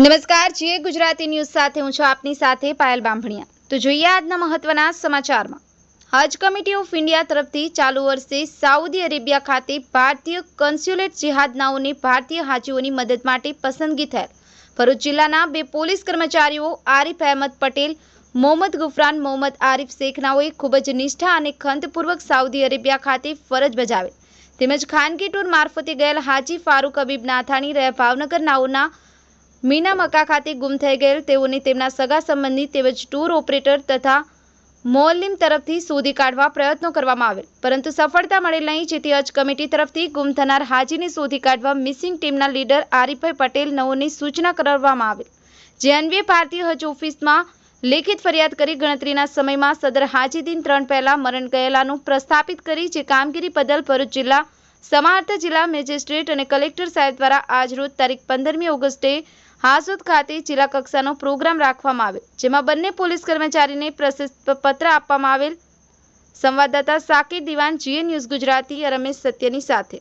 નમસ્કાર, જીએ ગુજરાતી ન્યૂઝ સાથે હું છું આપની સાથે પાયલ બાંભણિયા. તો જોઈએ આજના મહત્વના સમાચારમાં. હજ કમિટી ઓફ ઇન્ડિયા તરફથી ચાલુ વર્ષે સાઉદી અરેબિયા ખાતે ભારતીય કન્સ્યુલેટ જિહાદનાઓની ભારતીય હાજીઓની મદદ માટે પસંદગી થયેલ. ભરૂચ જિલ્લાના બે પોલીસ કર્મચારીઓ આરિફ અહેમદ પટેલ, મોહમ્મદ ગુફરાન મોહમ્મદ આરિફ શેખનાઓએ ખૂબ જ નિષ્ઠા અને ખંતપૂર્વક સાઉદી અરેબિયા ખાતે ફરજ બજાવેલ. તેમજ ખાનગી ટૂર મારફતે ગયેલ હાજી ફારૂક અબીબ નાથાણી રહ્યા ભાવનગર નાઓના મીના મક્કા ખાતે ગુમ થઈ ગયેલ તેઓને તેમના સગા સંબંધી તેમજ ટૂર ઓપરેટર તથા મોલિમ તરફથી શોધી કાઢવા પ્રયત્નો કરવામાં આવેલ. પરંતુ સફળતા મળેલ નહીં, જેથી હજ કમિટી તરફથી ગુમ થનાર હાજીને શોધી કાઢવા મિસિંગ ટીમના લીડર આરીફભાઈ પટેલ નવોની સૂચના કરવામાં આવેલ. જે અન્વયે ભારતીય હજ ઓફિસમાં લેખિત ફરિયાદ કરી ગણતરીના સમયમાં સદર હાજી દિન ત્રણ પહેલા મરણ ગયેલાનું પ્રસ્થાપિત કરી, જે કામગીરી બદલ ભરૂચ જિલ્લા સમાહર્તા જિલ્લા મેજિસ્ટ્રેટ અને કલેક્ટર સાહેબ દ્વારા આજરોજ તારીખ પંદરમી ઓગસ્ટે હાસોદ ખાતે જિલ્લા કક્ષાનો પ્રોગ્રામ રાખવામાં આવેલ, જેમાં બંને પોલીસ કર્મચારીને પ્રશસ્ત પત્ર આપવામાં આવેલ. સંવાદદાતા સાકિર દિવાન જીએ ન્યૂઝ ગુજરાતી રમેશ સત્યની સાથે.